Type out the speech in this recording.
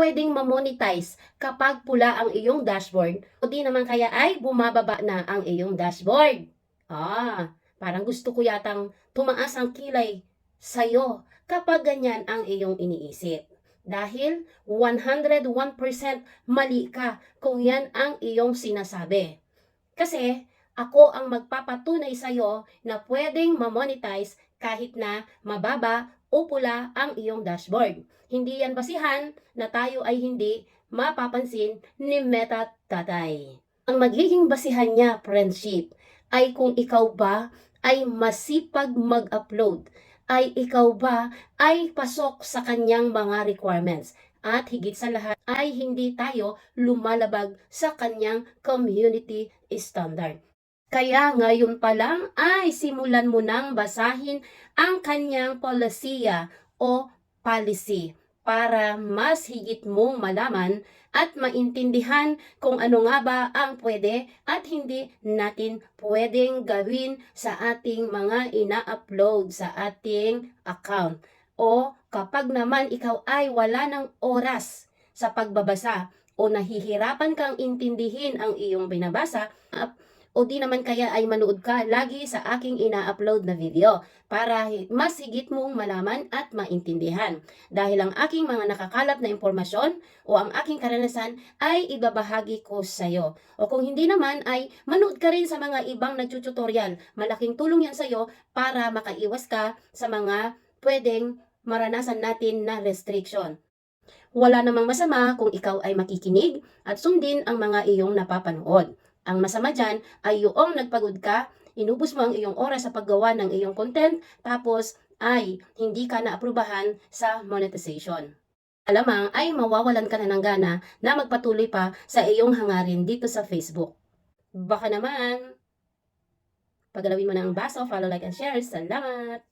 pwedeng mamonetize kapag pula ang iyong dashboard o di naman kaya ay bumababa na ang iyong dashboard. Ah, parang gusto ko yatang tumaas ang kilay sa'yo kapag ganyan ang iyong iniisip. Dahil 101% mali ka kung yan ang iyong sinasabi. Kasi ako ang magpapatunay sa'yo na pwedeng mamonetize kahit na mababa o pula ang iyong dashboard. Hindi yan basihan na tayo ay hindi mapapansin ni Meta Tatay. Ang magiging basihan niya, friendship, ay kung ikaw ba ay masipag mag-upload, ay ikaw ba ay pasok sa kanyang mga requirements, at higit sa lahat ay hindi tayo lumalabag sa kanyang community standard. Kaya ngayon pa lang ay simulan mo nang basahin ang kanyang polisiya o policy para mas higit mong malaman at maintindihan kung ano nga ba ang pwede at hindi natin pwedeng gawin sa ating mga ina-upload sa ating account. O kapag naman ikaw ay wala ng oras sa pagbabasa o nahihirapan kang intindihin ang iyong binabasa, o di naman kaya ay manood ka lagi sa aking ina-upload na video para mas higit mong malaman at maintindihan. Dahil ang aking mga nakakalat na impormasyon o ang aking karanasan ay ibabahagi ko sa iyo. O kung hindi naman ay manood ka rin sa mga ibang nagtututorial. Malaking tulong yan sa iyo para makaiwas ka sa mga pwedeng maranasan natin na restriction. Wala namang masama kung ikaw ay makikinig at sundin ang mga iyong napapanood. Ang masama dyan ay yung nagpagod ka, inubos mo ang iyong oras sa paggawa ng iyong content, tapos ay hindi ka naaprubahan sa monetization. Alamang ay mawawalan ka na ng gana na magpatuloy pa sa iyong hangarin dito sa Facebook. Baka naman, paggalawin mo ng baso, follow, like, and share. Salamat!